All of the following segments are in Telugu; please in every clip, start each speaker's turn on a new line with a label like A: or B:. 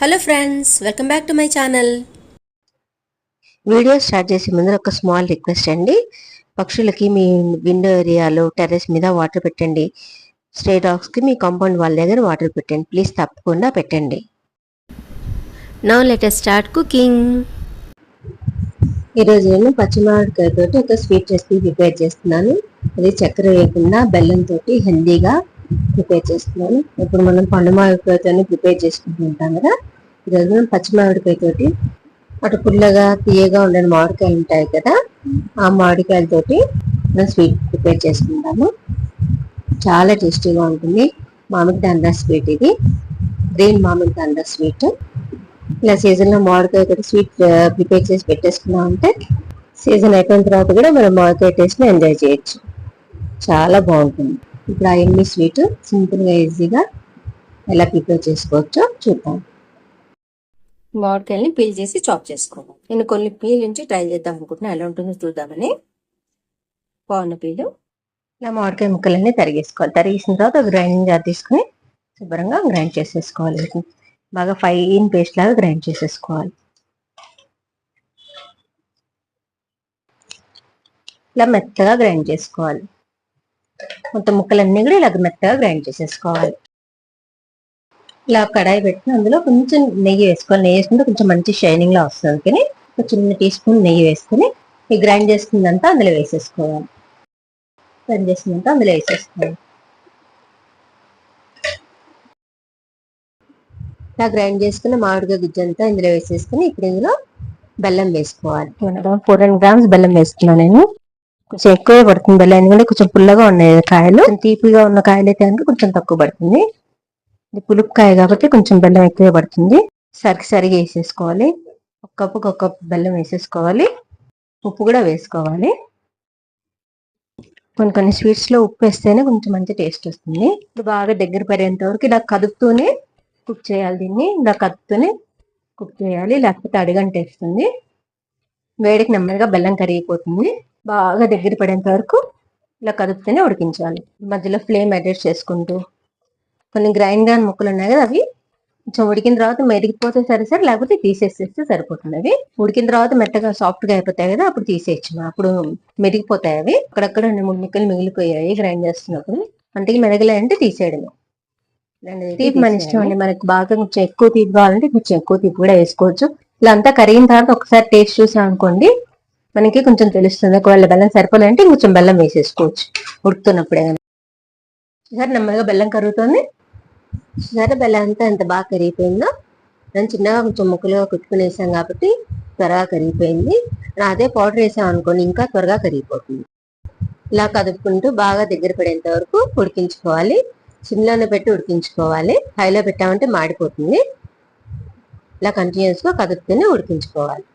A: Hello friends welcome back to my channel
B: video start చేసే ముందు ఒక స్మాల్ రిక్వెస్ట్ అండి. పక్షులకి మీ విండో ఏరియాలో టెర్రస్ మీద వాటర్ పెట్టండి. స్టే డాగ్స్కి మీ కాంపౌండ్ వాళ్ళ దగ్గర వాటర్ పెట్టండి. ప్లీజ్ తప్పకుండా పెట్టండి.
A: నౌ లెట్ స్టార్ట్ కుకింగ్
B: ఈరోజు నేను పచ్చిమామిడికాయతోటి ఒక స్వీట్ రెసిపీ ప్రిపేర్ చేస్తున్నాను. అది చక్కెర వేయకుండా బెల్లంతో హెల్దీగా ప్రిపేర్ చేస్తున్నాను. ఇప్పుడు మనం పండు మామిడికాయతో ప్రిపేర్ చేసుకుంటుంటాం కదా. ఈరోజు మనం పచ్చి మామిడికాయతోటి అటు పుల్లగా తీయగా ఉండే మామిడికాయలు ఉంటాయి కదా. ఆ మామిడికాయలతోటి మనం స్వీట్ ప్రిపేర్ చేసుకుంటాము. చాలా టేస్టీగా ఉంటుంది. మామిడి దండ స్వీట్ ఇది. గ్రీన్ మామిడి దండ స్వీట్ ఇలా సీజన్లో మామిడికాయ కూడా స్వీట్ ప్రిపేర్ చేసి పెట్టేసుకున్నాం అంటే సీజన్ అయిపోయిన తర్వాత కూడా మనం మామిడికాయ టేస్ట్ని ఎంజాయ్ చేయొచ్చు. చాలా బాగుంటుంది. ఇప్పుడు ఆ ఎన్ని స్వీట్ సింపుల్గా ఈజీగా ఎలా ప్రిపేర్ చేసుకోవచ్చో చూద్దాం.
A: మామిడికాయల్ని పీల్ చేసి చాప్ చేసుకోవాలి నేను కొన్ని పీల్ నుంచి ట్రై చేద్దాం అనుకుంటున్నా. ఎలా ఉంటుందో చూద్దామని. బాగున్న పీలు
B: ఇలా మామిడికాయ ముక్కలన్నీ తరిగేసుకోవాలి. తరిగేసిన తర్వాత గ్రైండింగ్ జార్ తీసుకుని శుభ్రంగా గ్రైండ్ చేసేసుకోవాలి. బాగా ఫైన్ పేస్ట్ లాగా గ్రైండ్ చేసేసుకోవాలి. ఇలా మెత్తగా గ్రైండ్ చేసుకోవాలి. మొత్తం ముక్కలన్నీ కూడా ఇలా మెత్తగా గ్రైండ్ చేసేసుకోవాలి. ఇలా కడాయి పెట్టి అందులో కొంచెం నెయ్యి వేసుకోవాలి. నెయ్యి వేసుకుంటే కొంచెం మంచి షైనింగ్ లా వస్తుంది కానీ ఒక చిన్న టీ స్పూన్ నెయ్యి వేసుకుని ఈ గ్రైండ్ చేసుకుందంతా అందులో వేసేసుకోవాలి. గ్రైండ్ చేసుకుందంతా అందులో వేసేసుకోవాలి. ఇలా గ్రైండ్ చేసుకున్న మామిడికాయ గుజ్జంతా ఇందులో వేసేసుకుని ఇప్పుడు ఇందులో బెల్లం వేసుకోవాలి. ఫోర్ హండ్రెడ్ గ్రామ్స్ బెల్లం వేసుకున్నాను నేను. కొంచెం ఎక్కువే పడుతుంది. బెల్లం ఎందుకంటే కొంచెం పుల్లగా ఉన్నాయి కాయలు. కొంచెం తీపిగా ఉన్న కాయలు అయితే కనుక కొంచెం తక్కువ పడుతుంది. ఇది పులుపు కాయ కాబట్టి కొంచెం బెల్లం ఎక్కువే పడుతుంది. సరికి సరిగా వేసేసుకోవాలి. ఒక కప్పుకి ఒక కప్పు బెల్లం వేసేసుకోవాలి. ఉప్పు కూడా వేసుకోవాలి. కొన్ని కొన్ని స్వీట్స్లో ఉప్పు వేస్తేనే కొంచెం మంచి టేస్ట్ వస్తుంది. ఇప్పుడు బాగా దగ్గర పడేంత వరకు ఇలా కదుపుతూనే కుక్ చేయాలి దీన్ని. ఇలా కదుపుతూనే కుక్ చేయాలి. లేకపోతే అడిగంటేస్తుంది. వేడికి నెమ్మదిగా బెల్లం కరిగిపోతుంది. బాగా దగ్గర పడేంత వరకు ఇలా కదుపుతూనే ఉడికించాలి. మధ్యలో ఫ్లేమ్ అడ్జస్ట్ చేసుకుంటూ. కొన్ని గ్రైండ్గా ముక్కలు ఉన్నాయి కదా అవి. కొంచెం ఉడికిన తర్వాత మెరిగిపోతే సరే సరే లేకపోతే తీసేసేస్తే సరిపోతుంది. అవి ఉడికిన తర్వాత మెత్తగా సాఫ్ట్గా అయిపోతాయి కదా అప్పుడు తీసేయచ్చు అప్పుడు మెరిగిపోతాయి అవి. అక్కడక్కడ రెండు మూడు ముక్కలు మిగిలిపోయాయి గ్రైండ్ చేస్తున్నప్పుడు అంతకి మెరగలే అంటే తీసేయడమే తీపి మన ఇష్టం అండి మనకి బాగా కొంచెం ఎక్కువ తీపి కావాలంటే కొంచెం ఎక్కువ తీపి కూడా వేసుకోవచ్చు. ఇలా అంతా కరిగిన తర్వాత ఒకసారి టేస్ట్ చూసాం అనుకోండి మనకి కొంచెం తెలుస్తుంది. ఒకవేళ బెల్లం సరిపోలేదంటే కొంచెం బెల్లం వేసేసుకోవచ్చు. ఉడుకుతున్నప్పుడే సరే నెమ్మదిగా బెల్లం కరుగుతుంది. సరే బెల్లం అంతా ఎంత బాగా కరిగిపోయిందో. దాన్ని చిన్నగా కొంచెం ముక్కలుగా కుట్టుకునేసాం కాబట్టి త్వరగా కరిగిపోయింది. అదే పౌడర్ వేసాం అనుకోండి ఇంకా త్వరగా కరిగిపోతుంది. ఇలా కదుపుకుంటూ బాగా దగ్గర పడేంత వరకు ఉడికించుకోవాలి. సిమ్లోనే పెట్టి ఉడికించుకోవాలి. హైలో పెట్టామంటే మాడిపోతుంది. ఇలా కంటిన్యూస్గా కదుపుతూనే ఉడికించుకోవాలి.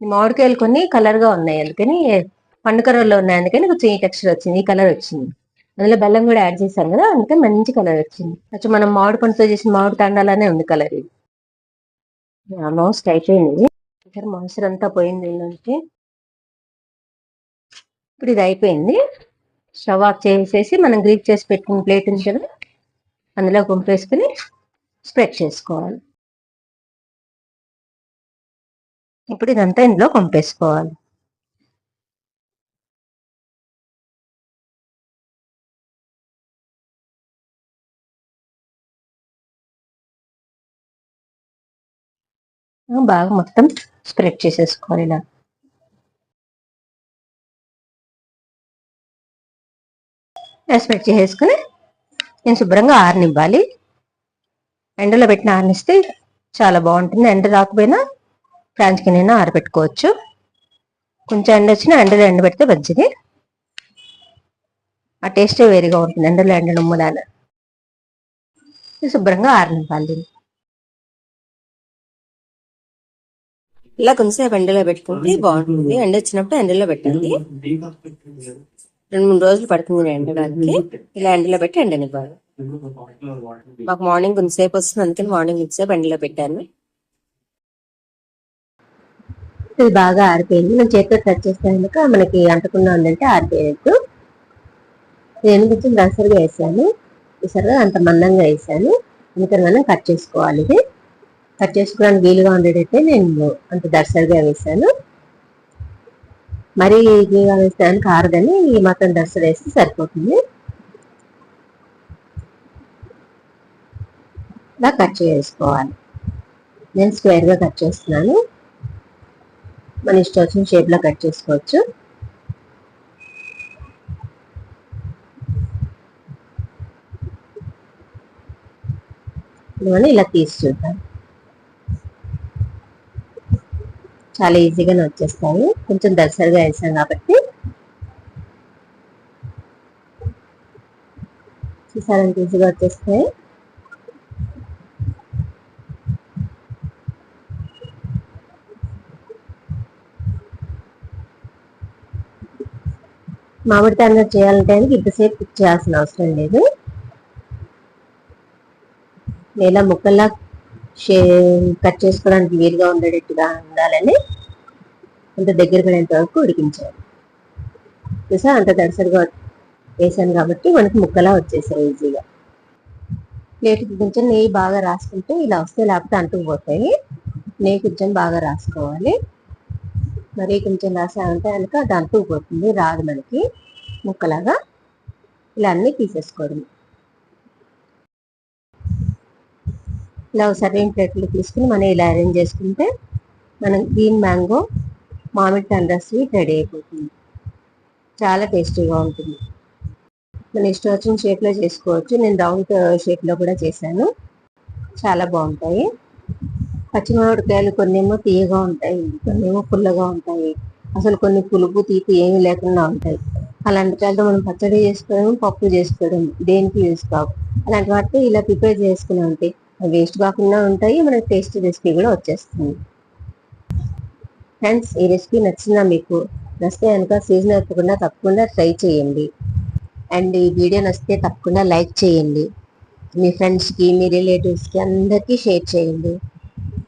B: మామిడికాయలు కొన్ని కలర్గా ఉన్నాయి అందుకని పండు కలర్లో ఉన్నాయి అందుకని కొంచెం ఈ టెక్స్చర్ వచ్చింది ఈ కలర్ వచ్చింది. అందులో బెల్లం కూడా యాడ్ చేశాం కదా అందుకని మంచి కలర్ వచ్చింది. కొంచెం మనం మామిడి పండుతో చేసిన మామిడి తాండాలనే ఉంది కలర్ ఇది. ఆల్మోస్ట్ అయిపోయింది ఇక్కడ మాయిశ్చర్ అంతా పోయింది ఏంటంటే ఇప్పుడు ఇది అయిపోయింది. స్టవ్ ఆఫ్ చేసేసి మనం గ్రీక్ చేసి పెట్టుకున్న ప్లేట్ ఉంది కదా అందులో గుంపేసుకుని స్ప్రెడ్ చేసుకోవాలి. ఇప్పుడు ఇదంతా ఇందులో పంపేసుకోవాలి బాగా మొత్తం స్ప్రెడ్ చేసేసుకోవాలి ఇలా స్ప్రెడ్ చేసేసుకుని నేను శుభ్రంగా ఆరనివ్వాలి. ఎండలో పెట్టిన ఆరనిస్తే చాలా బాగుంటుంది. ఎండ రాకపోయినా ఫ్రాన్స్ కింద ఆరబెట్టుకోవచ్చు. కొంచెం ఎండ వచ్చిన ఎండలో ఎండ పెడితే మంచిది ఆ టేస్టే వేరుగా ఉంటుంది ఎండలో ఎండ నమ్ములాన శుభ్రంగా ఆరనివ్వాలి దీన్ని.
A: ఇలా కొంచెంసేపు ఎండలో పెట్టుకుంటే బాగుంటుంది. ఎండ వచ్చినప్పుడు ఎండలో పెట్టండి. రెండు మూడు రోజులు పడుతుంది ఎండడానికి ఇలా ఎండలో పెట్టి ఎండనివ్వాలి. మాకు మార్నింగ్ కొంచెంసేపు వస్తుంది. అందుకని మార్నింగ్ కొంచెంసేపు ఎండలో పెట్టాను.
B: ఇది బాగా ఆరిపోయింది. మనం చేతితో టచ్ చేస్తే కనుక మనకి అంటకుండా ఉందంటే ఆరిపోయినట్టు. నేను కొంచెం దసరిగా వేసాను. ఈసారిగా అంత మందంగా వేసాను. అందుకని మనం కట్ చేసుకోవాలి ఇది. కట్ చేసుకోవడానికి వీలుగా ఉండేటట్టే నేను అంత దర్శనగా వేసాను. మరీ వీలుగా వేస్తాను కారదని ఈ మాత్రం దర్శన వేస్తే సరిపోతుంది. ఇలా కట్ చేసుకోవాలి. నేను స్క్వేర్గా కట్ చేస్తున్నాను. మన ఇష్టం వచ్చిన షేప్లో కట్ చేసుకోవచ్చు. మనం ఇలా తీసి చూద్దాం. చాలా ఈజీగానే వచ్చేస్తాయి. కొంచెం దర్శనగా వేసాం కాబట్టి. చూసారంటే ఈజీగా వచ్చేస్తాయి? మామిడి తాండ్ర చేయాలంటే ఇంతసేపు కుక్ చేయాల్సిన అవసరం లేదు. ఇలా ముక్కల్లా షే కట్ చేసుకోవడానికి వీలుగా ఉండేటట్టుగా ఉండాలని అంత దగ్గర పడేంత వరకు ఉడికించాలి. చూసా అంత దర్శనగా వేసాను కాబట్టి మనకి ముక్కలా వచ్చేసాయి ఈజీగా. ప్లేట్ కొంచెం నెయ్యి బాగా రాసుకుంటే ఇలా వస్తే లేకపోతే అంటుకుపోతాయి. నెయ్యి కొంచెం బాగా రాసుకోవాలి. మరీ కొంచెం రాసామంటే కనుక అది పోతుంది రాదు మనకి. ముక్కలాగా ఇలా అన్ని తీసేసుకోవడం ఇలా సర్వింగ్ ప్లేట్లు తీసుకుని మనం ఇలా అరేంజ్ చేసుకుంటే మనం గ్రీన్ మ్యాంగో మామిడి తండ్ర స్వీట్ రెడీ అయిపోతుంది. చాలా టేస్టీగా ఉంటుంది. మన ఇష్టం వచ్చిన షేప్లో చేసుకోవచ్చు. నేను రౌండ్ uh, షేప్లో కూడా చేశాను. చాలా బాగుంటాయి. పచ్చి కొన్నేమో కొన్ని ఏమో తీయగా ఉంటాయి కొన్ని ఏమో పుల్లగా ఉంటాయి. అసలు కొన్ని పులుపు తీపి ఏమీ లేకుండా ఉంటాయి. అలాంటి కాయలతో మనం పచ్చడి చేసుకోవడం పప్పు చేసుకోవడం దేనికి యూస్ కావు. అలాంటి వాటితో ఇలా ప్రిపేర్ చేసుకుని ఉంటే వేస్ట్ కాకుండా ఉంటాయి మనకి టేస్ట్ రెసిపీ కూడా వచ్చేస్తుంది. ఫ్రెండ్స్ ఈ రెసిపీ నచ్చిందా మీకు? నచ్చితే కనుక సీజన్ అయిపోకుండా తప్పకుండా ట్రై చేయండి. అండ్ ఈ వీడియో నచ్చితే తప్పకుండా లైక్ చేయండి. మీ ఫ్రెండ్స్కి మీ రిలేటివ్స్కి అందరికీ షేర్ చేయండి.